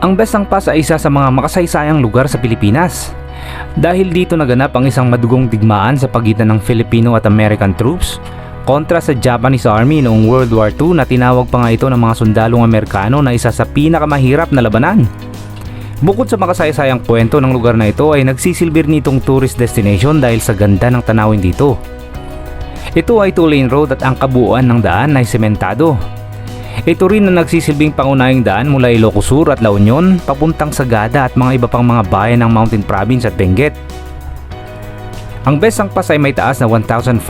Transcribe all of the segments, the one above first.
Ang Besang Pass ay isa sa mga makasaysayang lugar sa Pilipinas. Dahil dito naganap ang isang madugong digmaan sa pagitan ng Filipino at American troops kontra sa Japanese Army noong World War II na tinawag pa nga ito ng mga sundalong Amerikano na isa sa pinakamahirap na labanan. Bukod sa makasaysayang kwento ng lugar na ito ay nagsisilbir nitong tourist destination dahil sa ganda ng tanawin dito. Ito ay two-lane road at ang kabuuan ng daan ay sementado. Ito rin ang nagsisilbing pangunahing daan mula Ilocos Sur at La Union papuntang Sagada at mga iba pang mga bayan ng Mountain Province at Benguet. Ang Besang Pass ay may taas na 1,500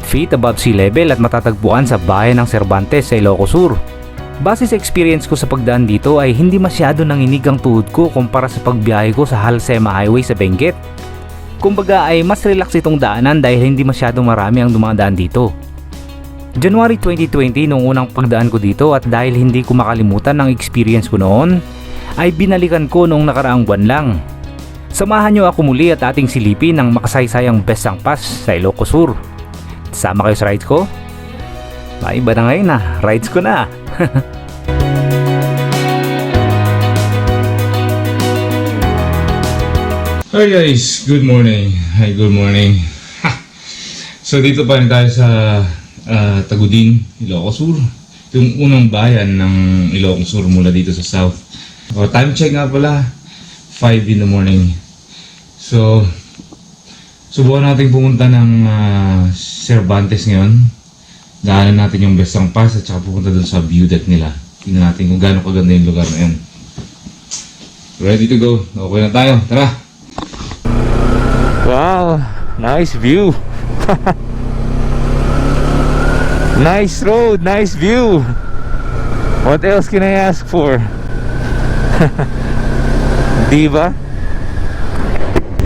feet above sea level at matatagpuan sa bayan ng Cervantes sa Ilocos Sur. Base sa experience ko sa pagdaan dito ay hindi masyado nanginig ang tuhod ko kumpara sa pagbiyahe ko sa Halsema Highway sa Benguet. Kumbaga ay mas relax itong daanan dahil hindi masyadong marami ang dumadaan dito. January 2020 nung unang pagdaan ko dito at dahil hindi ko makalimutan ang experience ko noon, ay binalikan ko noong nakaraang buwan lang. Samahan nyo ako muli at ating silipin ang makasaysayang Besang Pass sa Ilocos Sur. Sama kayo sa rides ko? Maiba na ngayon na, rides ko na. Hi guys, good morning. Hi, good morning. Ha! So dito pa rin tayo sa ah, Tagudin, Ilocos Sur. Ito yung unang bayan ng Ilocos Sur mula dito sa south. O, time check nga pala, 5 in the morning. So, subukan natin pumunta ng ah, Cervantes ngayon. Daanan natin yung Besang Pass at saka pupunta dun sa view deck nila. Tingnan natin kung gaano kaganda yung lugar na yun. Ready to go. Okay na tayo. Tara! Wow, nice view. nice road, nice view. What else can I ask for? Di ba?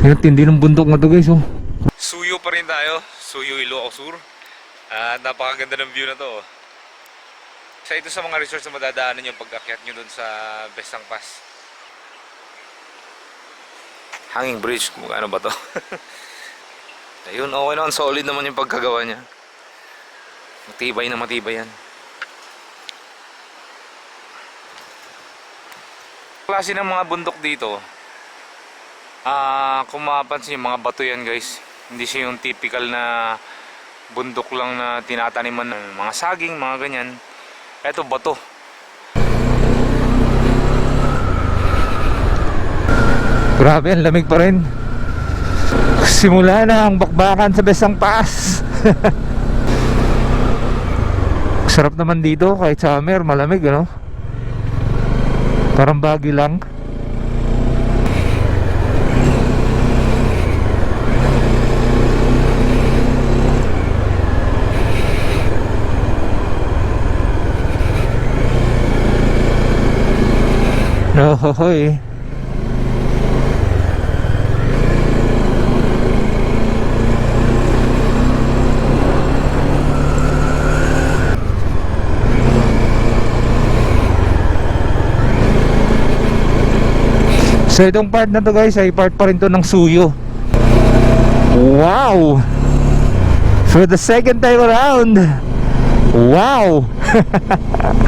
Yung tindi ng bundok na to guys oh. Suyo pa rin tayo, Suyo Ilocos Sur. At napakaganda ng view na to. oh. Sa ito sa mga resorts na madadaanan nyo pag-akyat nyo dun sa Besang Pass. Hanging bridge, ano ba to. Ayun, okay naman, solid naman yung pagkagawa niya. Matibay na matibay yan. Klase ng mga bundok dito, Ah, kung mapapansin yung mga bato yan guys. Hindi siya yung typical na bundok lang na tinataniman ng mga saging, mga ganyan. Eto bato. Grabe, ang lamig pa rin. Simula na ang bakbakan sa Besang Pass. Sarap naman dito kahit summer, malamig ano. Parang bagi lang. Ohoy. So itong part na to guys ay part pa rin to ng suyo. Wow! For the second time around! Wow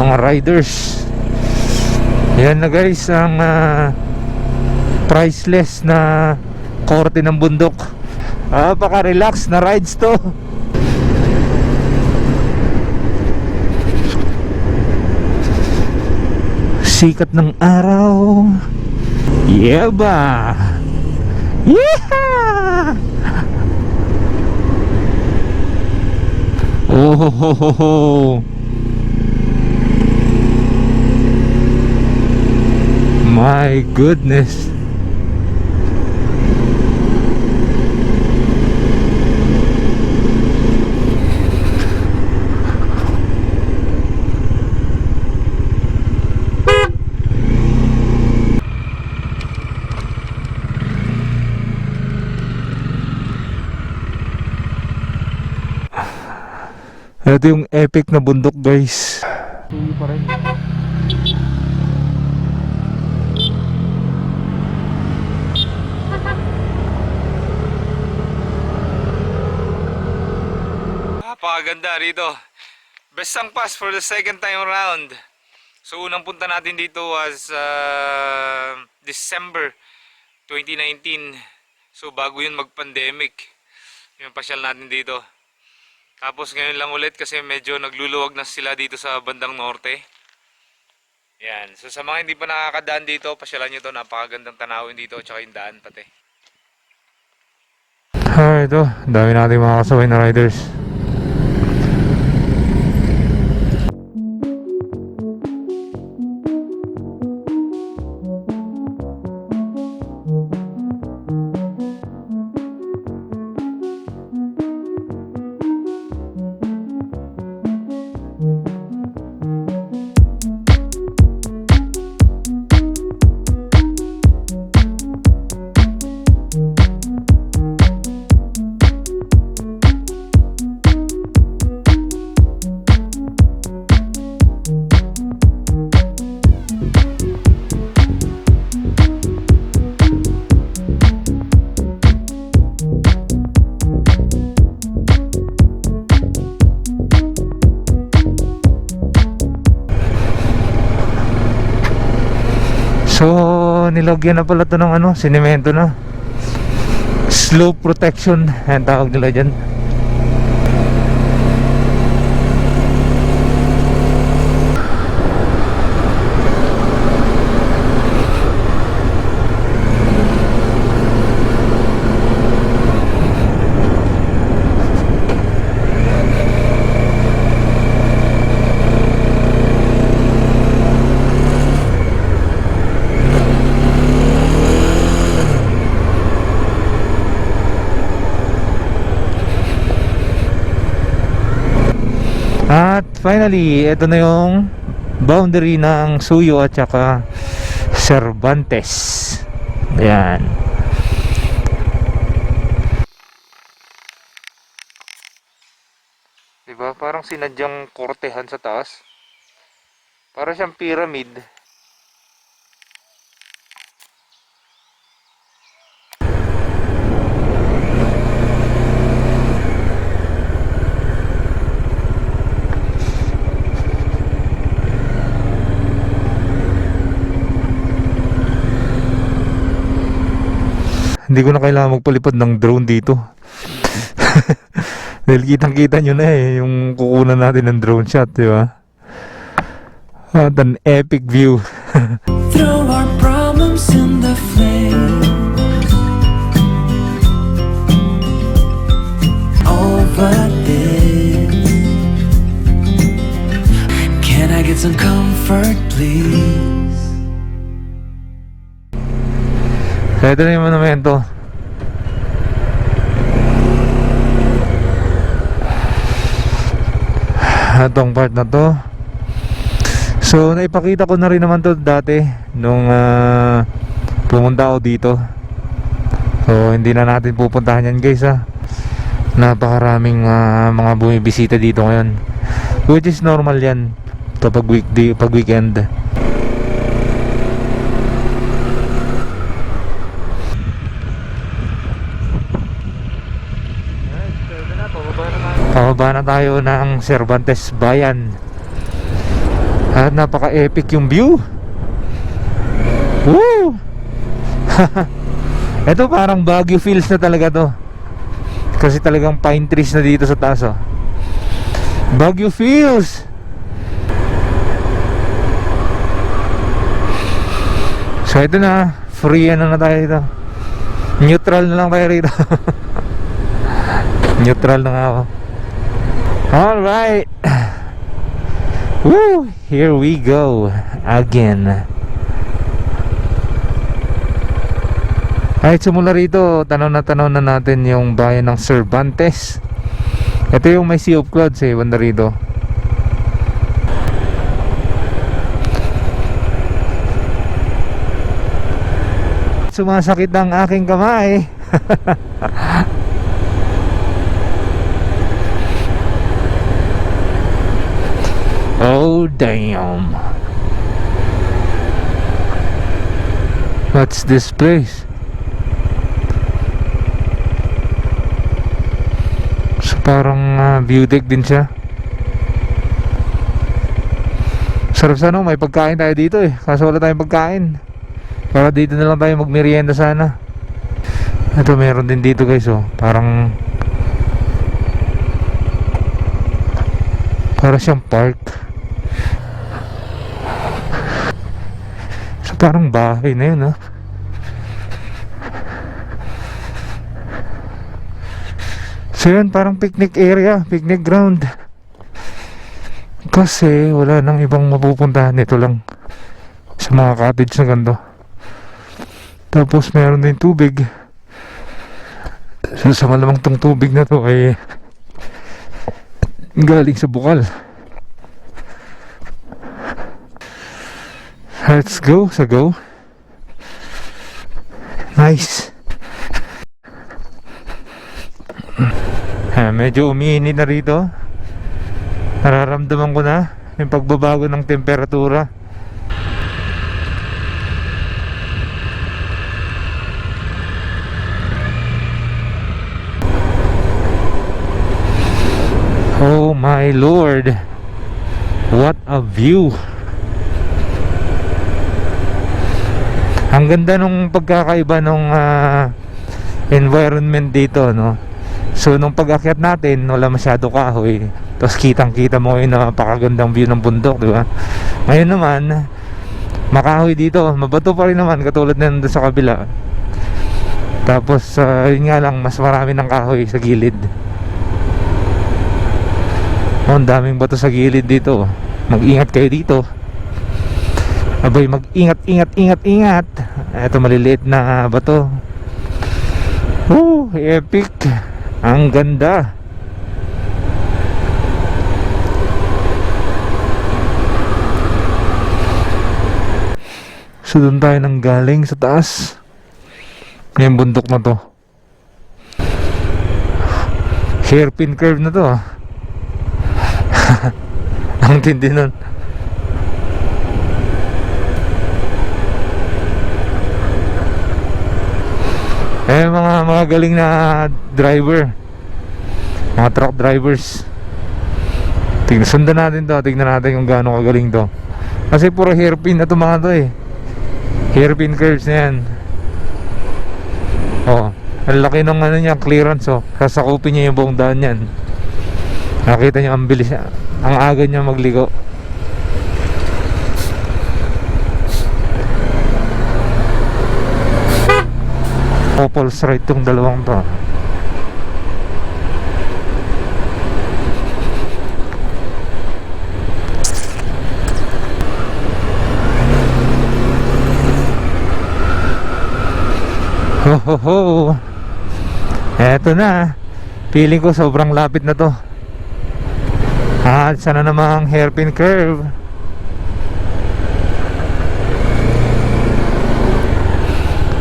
mga riders. Yan na guys ang ah, priceless na korte ng bundok. Napaka relax na rides to. Sikat ng araw. Yeah ba? Yeah! Oh ho ho ho My goodness. Ito yung epic na bundok guys. Tuloy pa rin. Napakaganda rito. Best ang pass for the second time around. So unang punta natin dito was uh, December 2019. So bago yun mag-pandemic. Yung pasyal natin dito. Tapos ngayon lang ulit kasi medyo nagluluwag na sila dito sa bandang norte. Yan. So sa mga hindi pa nakakadaan dito, pasyalan nyo to. Napakagandang tanawin dito tsaka yung daan pati. Ah, ito. Dami natin mga kasaway na riders. Nilagyan na pala to ng ano, sinemento na. Slope protection, ang tawag nila dyan. At finally, ito na yung boundary ng Suyo at saka Cervantes. Ayan. Diba? Parang sinadyang kortehan sa taas. Para siyang pyramid. Hindi ko na kailangan magpalipad ng drone dito. Dahil kitang kita nyo na eh, yung kukunan natin ng drone shot, di ba? At an epic view. Throw our problems in the flame. Over this. Can I get some comfort, please? Ito na yung monumento. Itong part na to. So, naipakita ko na rin naman to dati nung ah, pumunta ako dito. So, hindi na natin pupuntahan yan guys ha. Napakaraming ah, mga bumibisita dito ngayon. Which is normal yan kapag weekday, pag weekend. Na tayo ng Cervantes Bayan. At napaka-epic yung view. Woo! Ito parang Baguio feels na talaga to. Kasi talagang pine trees na dito sa taas oh. Baguio feels. So ito na, free ano na tayo dito. Neutral na lang tayo rito. Neutral na nga ako. Alright. Woo! Here we go again. Kahit simula rito, tanaw na tanaw na natin yung bayan ng Cervantes. Ito yung may Sea of Clouds eh, banda rito. Sumasakit ang aking kamay. Oh, damn. What's this place? So parang ah, view deck din siya. Sarap sana may pagkain tayo dito eh. Kaso wala tayong pagkain. Para dito na lang tayo magmerienda sana. Ito meron din dito guys oh. Parang para siyang park. So parang bahay na yun ah. So yun, parang picnic area, picnic ground. Kasi wala nang ibang mapupuntahan nito lang sa mga cottage na ganito. Tapos meron din tubig. So, sa malamang tong tubig na to ay galing sa bukal. Let's go sa go. Nice. Ha, medyo umiinit na rito. Nararamdaman ko na yung pagbabago ng temperatura. Oh my lord. What a view. Ganda nung pagkakaiba nung ah, environment dito, no? So nung pag-akyat natin, wala masyado kahoy. Tapos kitang-kita mo yung napakagandang view ng bundok, di ba? Ngayon naman, makahoy dito, mabato pa rin naman katulad na nandun sa kabila. Tapos ah, yun nga lang, mas marami ng kahoy sa gilid. Oh, ang daming bato sa gilid dito. Mag-ingat kayo dito. Abay, mag-ingat, ingat, ingat, ingat. Ito maliliit na bato. Woo, epic. Ang ganda. So doon tayo nang galing sa taas. Yung bundok na to. Hairpin curve na to ah. Ang tindi nun. Eh mga galing na driver. Mga truck drivers. Tingnan sundan natin to, tingnan natin kung gaano kagaling to. Kasi puro hairpin na to mga to eh. Hairpin curves na yan. Oh, ang laki ng ano niya, clearance oh. Sasakupin niya yung buong daan yan. Nakita niyo ang bilis niya. Ang aga niya magligo. Couples right tong dalawang to. Ho ho ho. Eto na. Feeling ko sobrang lapit na to. At sana namang hairpin curve.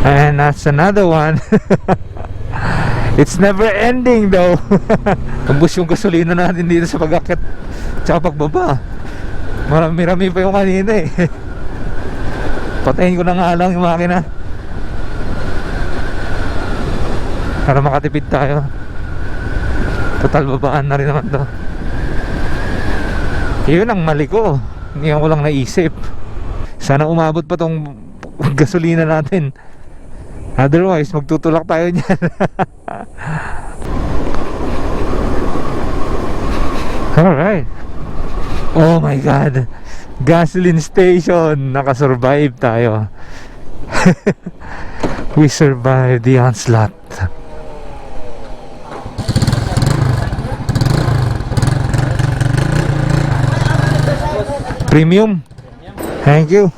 And that's another one. It's never ending though. Ubus yung gasolina natin dito sa pag-akit tsaka pagbaba. Marami-rami pa yung kanina eh. Patayin ko na nga lang yung makina. Para makatipid tayo. Total babaan na rin naman to. Yun ang mali ko. Hindi ko lang naisip. Sana umabot pa tong gasolina natin. Otherwise, magtutulak tayo niyan. Alright. Oh my God. Gasoline station. Nakasurvive tayo. We survived the onslaught. Premium. Thank you.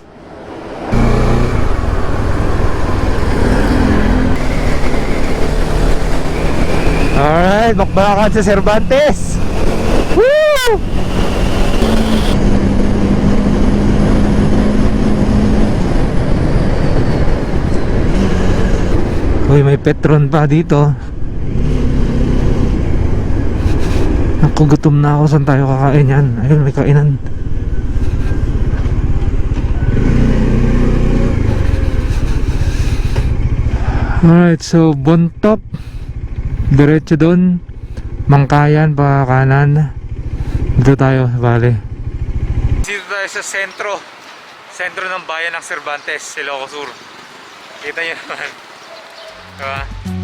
Ayan, bakbakan sa Cervantes. Woo! Uy, may petron pa dito. Naku, gutom na ako. Saan tayo kakain yan? Ayun, may kainan. Alright, so Bontok. Diretso doon. Mangkayan pa kanan. Dito tayo, bale. Dito tayo sa sentro. Sentro ng bayan ng Cervantes, Ilocos Sur. Kita nyo naman. Diba?